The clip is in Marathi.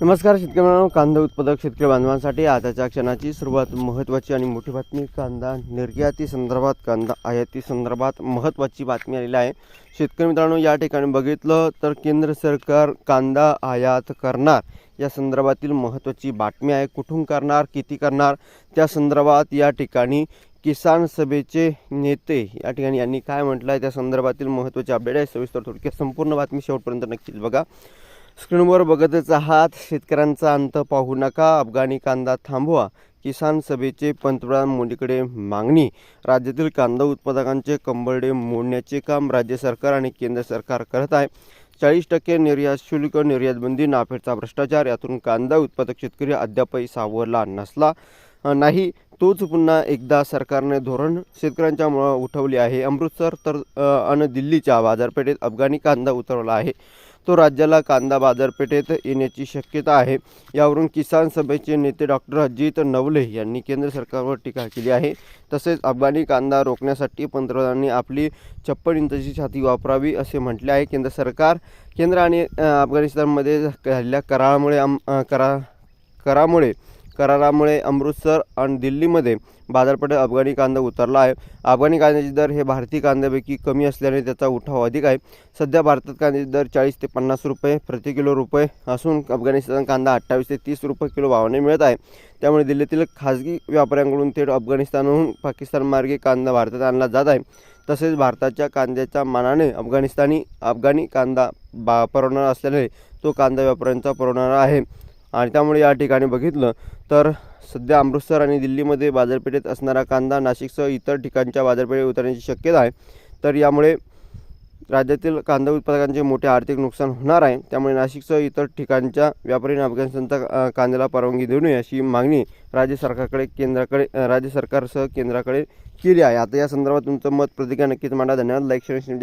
नमस्कार शेतकरी मित्रांनो कांदा उत्पादक शेतकरी बांधवांसाठी आताच्या क्षणाची सुरुवात महत्त्वाची आणि मोठी बातमी कांदा निर्याती संदर्भात कांदा आयाती संदर्भात महत्त्वाची बातमी आलेली आहे. शेतकरी मित्रांनो या ठिकाणी बघितलं तर केंद्र सरकार कांदा आयात करणार या संदर्भातील महत्त्वाची बातमी आहे. कुठून करणार किती करणार? त्या संदर्भात या ठिकाणी किसान सभेचे नेते या ठिकाणी यांनी काय म्हटलं आहे त्या संदर्भातील महत्त्वाचे अपडेट आहे. सविस्तर थोडक्यात संपूर्ण बातमी शेवटपर्यंत नक्कीच बघा. स्क्रीनवर बघतच आहात शेतकऱ्यांचा अंत पाहू नका अफगाणी कांदा थांबवा किसान सभेचे पंतप्रधान मोदीकडे मागणी राज्यातील कांदा उत्पादकांचे कंबरडे मोडण्याचे काम राज्य सरकार आणि केंद्र सरकार करत आहे. चाळीस टक्के निर्यात शुल्क निर्यात बंदी नाफेडचा भ्रष्टाचार यातून कांदा उत्पादक शेतकरी अद्यापही सावरला नसला. नाही तोच पुन्हा एकदा सरकारने धोरण शेतकऱ्यांच्या मुळं उठवले आहे. अमृतसर तर अन दिल्लीच्या बाजारपेठेत अफगाणी कांदा उतरवला आहे. तो राज्याला कांदा बाजारपेठेत येण्याची शक्यता आहे. यावरून किसान सभेचे नेते डॉक्टर अजित नवले यांनी केंद्र सरकारवर टीका केली आहे. तसेच अफगाणी कांदा रोखण्यासाठी पंतप्रधानांनी आपली छप्पन इंचची छाती वापरावी असे म्हटले आहे. केंद्र सरकार केंद्र आणि अफगाणिस्तानमध्ये झालेल्या करारामुळे आम करा करामुळे करारामुळे अमृतसर आणि दिल्लीमध्ये बाजारपेठेत अफगाणी कांदा उतरला आहे. अफगाणी कांद्याचे दर हे भारतीय कांद्यापैकी कमी असल्याने त्याचा उठाव अधिक आहे. सध्या भारतात कांद्याचे दर चाळीस ते पन्नास रुपये प्रति किलो रुपये असून अफगाणिस्तान कांदा अठ्ठावीस ते तीस रुपये किलो भावाने मिळत आहे. त्यामुळे दिल्लीतील खाजगी व्यापाऱ्यांकडून थेट अफगाणिस्तानहून पाकिस्तान मार्गे कांदा भारतात आणला जात आहे. तसेच भारताच्या कांद्याच्या मानाने अफगाणिस्तानी अफगाणी कांदा बा परवणारा असल्याने तो कांदा व्यापाऱ्यांचा परवणारा आहे. आणि त्यामुळे या ठिकाणी बघितलं तर सध्या अमृतसर आणि दिल्लीमध्ये बाजारपेठेत असणारा कांदा नाशिकसह इतर ठिकाणच्या बाजारपेठेत उतरण्याची शक्यता आहे. तर यामुळे राज्यातील कांदा उत्पादकांचे मोठे आर्थिक नुकसान होणार आहे. त्यामुळे नाशिकसह इतर ठिकाणच्या व्यापारी अफगाणिस्तानचा कांद्याला परवानगी देऊ नये अशी मागणी राज्य सरकारकडे केंद्राकडे राज्य सरकारसह केंद्राकडे केली आहे. आता या संदर्भात तुमचं मत प्रतिक्रिया नक्कीच मांडा. धन्यवाद. Like share share